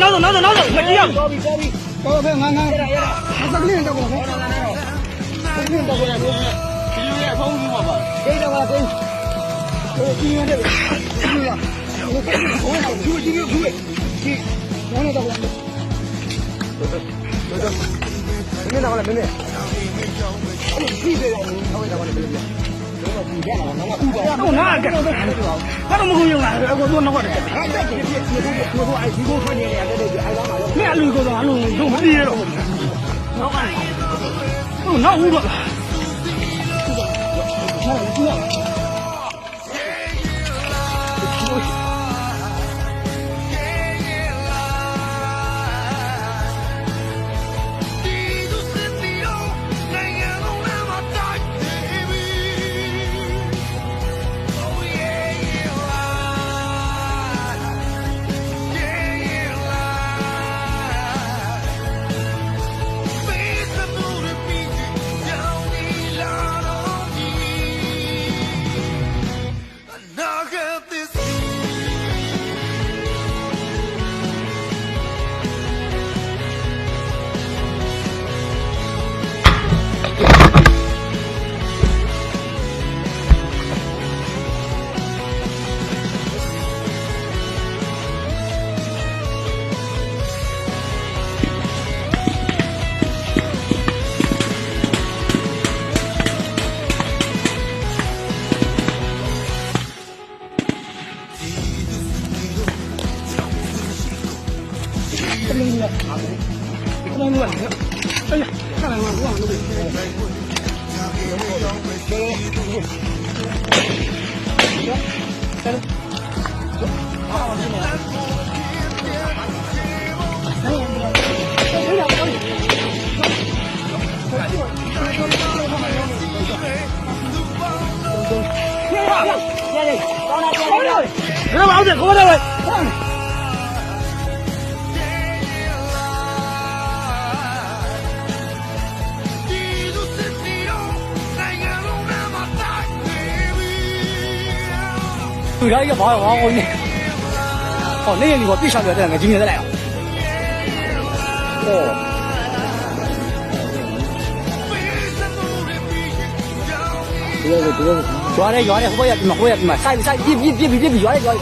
နောက်ဆုံးနောက်ဆုံးနောက်ဆုံးမကြည့်ရဘူးတော်ပြီတော်ပြီတော်ပဲငန်းငန်းရရရစကလင်းတော့ကောစကလင်းတော့ကောရဒီလိုရဖုန်းဘူးမှာပါဒိတ်တော့ကဒိတ်ဟိုကြီးရတယ်ကြီးရဟိုဟိုကျူးကျူးကျူးကြီးဘာနဲ့တော့ကောမင်းတော့လည်းမင်းနဲ့အဲ့ဒီကြီးတယ်ဟိုတော့လည်းမင်းနဲ့ တော့ဒီရအောင်ငါကဥပါတော့နာကဲဘာတော့မကူရုံလားအကိုတော့နောက်ကတော့အဲ့ဒါဖြစ်ဖြစ်ဖြစ်ဖြစ်ဖြစ်အဲ့ဒီကိုထွက်နေရတယ်တဲ့အဲ့ဒါမှတော့မင်းအလူကတော့အလူတော့မတည်ရတော့နောက်ကနေဟိုနောက်ဦးတော့ဘလုံးက အေးခဏမှဘာလို့လဲဘယ်မှာအောင်တယ်ခေါ်တယ်ပဲသူသားကြီးကဘာလို့ငေါင်း 对上一个朋友，然后我那，哦，那个你我必须要在那个今天再来了。哦。不要了，不要了。原来原来火也嘛火也嘛，晒晒别别别别别原来原来。